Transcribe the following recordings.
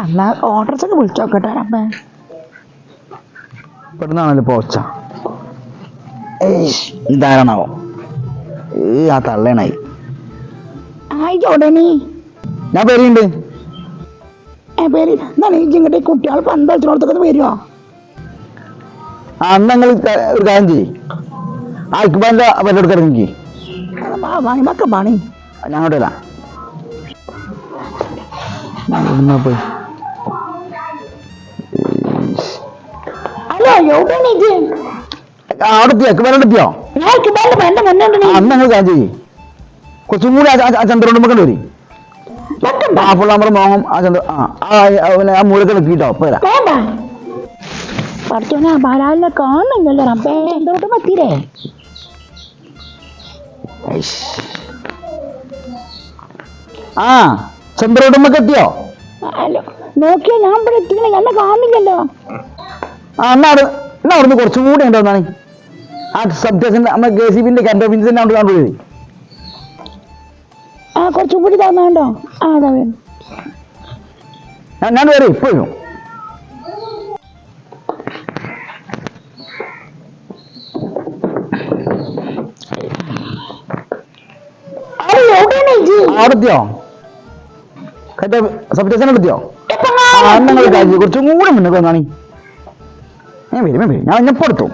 എന്നാ വിളിച്ചു നോക്കട്ടെ അമ്മേ. ഇവിടുന്നാണല്ലോ പോച്ച. ഇതാരണാവോ ഏ ആ തള്ളേണായി. ആയിക്കോടനി ഞാൻ പേരുണ്ട്. ഏ പേര് എന്താണ് ഈ ഇങ്ങോട്ട് കുട്ടികൾ പന്ത് കളിച്ചിടത്തൊക്കെ വരുമോ ആ അന്ന് ഒരു കാര്യം ചെയ്യ്. ആ പരിപാടി ഇറങ്ങി മക്ക പണി. ഞാൻ പോയി. കുറച്ചും കൂടി ആ- ചന്ദ്രനോട് നമുക്ക് വരി. അപ്പോൾ നമ്മുടെ മോഹം ആ ചന്ദ്ര ആ ഇപ്പൊ വരാം വേണ്ട. പഠിച്ചോനെ ബാലാലിനെ കാണുന്നില്ലല്ലോ റബ്ബേ. എന്തോട്ട് പറ്റിയില്ലേ. ആ നോക്കിയാ ഞാൻ ഇവിടെ എത്തിക്കണേ. എന്നെ കാണുന്നില്ലല്ലോ. ആ എന്നാ അവിടെ എന്നാ അവിടുന്ന് കുറച്ചും കൂടി ഉണ്ടോ എന്നാണ് ആ സബ് സ്റ്റേഷന്റെ നമ്മുടെ കെ സി ബിന്റെ കറണ്ട് ഓഫീസിന്റെ അവിടെ കണ്ടുപോയി ആ കുറച്ചും കൂടി തന്നാണ്ടോ ആ അതാ വേണം ഞാൻ വരും ഇപ്പോഴും ഹലോ എവിടെയാണ് ഇത്? അവിടെ എത്തിയോ കറ്റ സബ് സ്റ്റേഷൻ എത്തിയോ ആ നിങ്ങൾ കുറച്ചും കൂടെ മുന്നോട്ട് വന്നാണി ഞാൻ വരും വരും. ഞാൻ എന്നെ പൊടുത്തു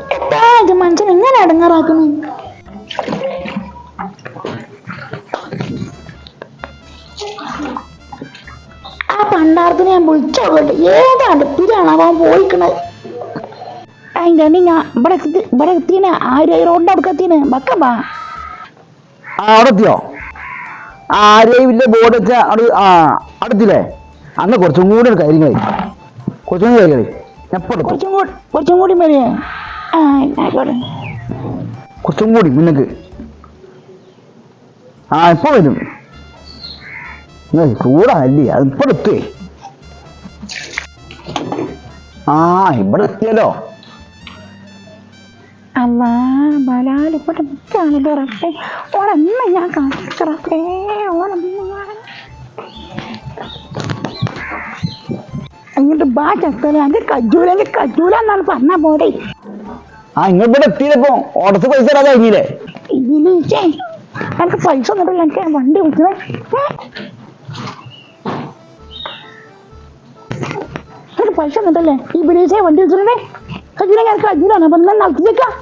ഇത് മനുഷ്യൻ എങ്ങനെ അടങ്ങാറാക്കുന്നു? ആ പണ്ടാരത്തിന് ഞാൻ വിളിച്ചോട്ടെ ഏത് അടുപ്പിലാണ് അവൻ പോയിക്കണത്. അതിന്റെ ഞാൻ ഇവിടെ എത്തി ഇവിടെ എത്തിയനെ. ആര്യ റോഡിന്റെ അവിടെ എത്തിയനെ? ആ അവിടെ എത്തിയോ? ആരെയും ഇല്ല ബോർഡ് അവിടെ ആ അടുത്തില്ലേ അന്ന് കുറച്ചും കൂടി കാര്യങ്ങളായി. കുറച്ചും കൂടി കാര്യങ്ങളെ ഞാൻ ഇപ്പൊ എടുത്തു കുറച്ചും കൂടി കുറച്ചും കൂടി ആ ആയിക്കോട്ടെ കുറച്ചും കൂടി മുന്നക്ക് ആ ഇപ്പൊ വരും. ചൂടല്ലേ അത് ഇപ്പൊ എത്തേ ആ ഇവിടെ എത്തിയല്ലോ. അല്ലാ നിൽക്കുകയാണല്ലോ റബ്ബേ. ഓളെന്ന് ഞാൻ കാണിച്ചു റബ്ബേ. ഓളെന്ന് അങ്ങോട്ട് ബാ ചത്തല അത് കജൂല അത് കജൂല എന്നാണ് പറഞ്ഞ പോടെ ആ ഇങ്ങ ഇവിടെ എത്തിയപ്പോ ഓടത്ത് പൈസ തരാതെ കഴിഞ്ഞില്ലേ? എനിക്ക് പൈസ ഒന്നും എനിക്ക് വണ്ടി വിളിച്ചത് എനിക്ക് പൈസ ഒന്നിട്ടല്ലേ ഈ ബിലീസേ വണ്ടി വിളിച്ചിട്ടുണ്ടേ. കജൂല ഞാൻ കജൂലാണ് അപ്പം നടത്തിയേക്കാം.